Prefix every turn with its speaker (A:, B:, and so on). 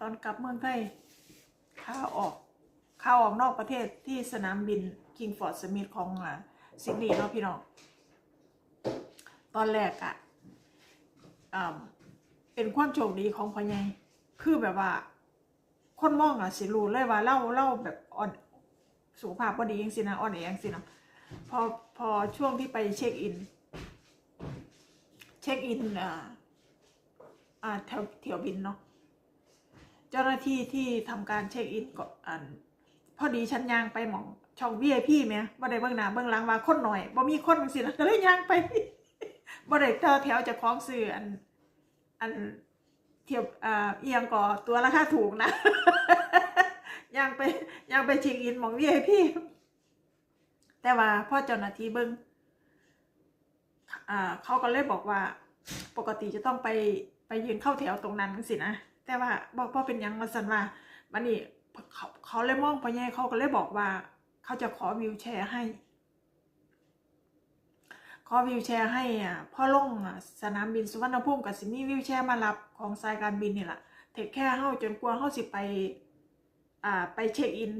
A: ตอนกลับเมืองไทยข้าออกข้าออกนอกประเทศที่สนามบินคิงฟอร์ดสมิธของซิดนีย์เนาะพี่น้อง ตอนแรกอะอ่าเป็นความโชคดีของพ่อใหญ่คือแบบว่า คนมองอะสิรู้เลยว่าเล่าเล่าแบบอ่อนสุขภาพพอดียังสินะอ่อนแอยังสินะพอพอช่วงที่ไปเช็คอิน เช็คอินอ่าอ่าแถวเที่ยวบินเนาะ เจ้าหน้าที่ที่ทำการเช็คอินก็อันพอดีฉันย่างไปหมองช่อง VIP ไหมบ่ได้เบื้องหน้าเบื้องหลังว่าคนหน่อยบ่มีคนสินะก็เลยย่างไปบ่ได้ต่อแถวจะคล้องซื้ออัน อันเทียบอ่าเอียงก่อตัวราคาถูกนะย่างไปย่างไปเช็คอินหมอง VIP แต่ว่าพ่อเจ้าหน้าที่เบิ้งอ่าเขาก็เลยบอกว่าปกติจะต้องไปไปยืนเข้าแถวตรงนั้นสินะ แต่ว่าบอกพ่อเป็นยังมาสันว่ามันนี่เขาเขาเลยมองไปไงเขาก็เลยบอกว่า เขาจะขอวิวแชร์ให้ ขอวิวแชร์ให้อะพ่อลงอะสนามบินสุวรรณภูมิกับสิมีวิวแชร์มารับของสายการบินนี่แหละเทคแค่เฮาจนกลัวเฮาสิไป อ่าไปเช็คอิน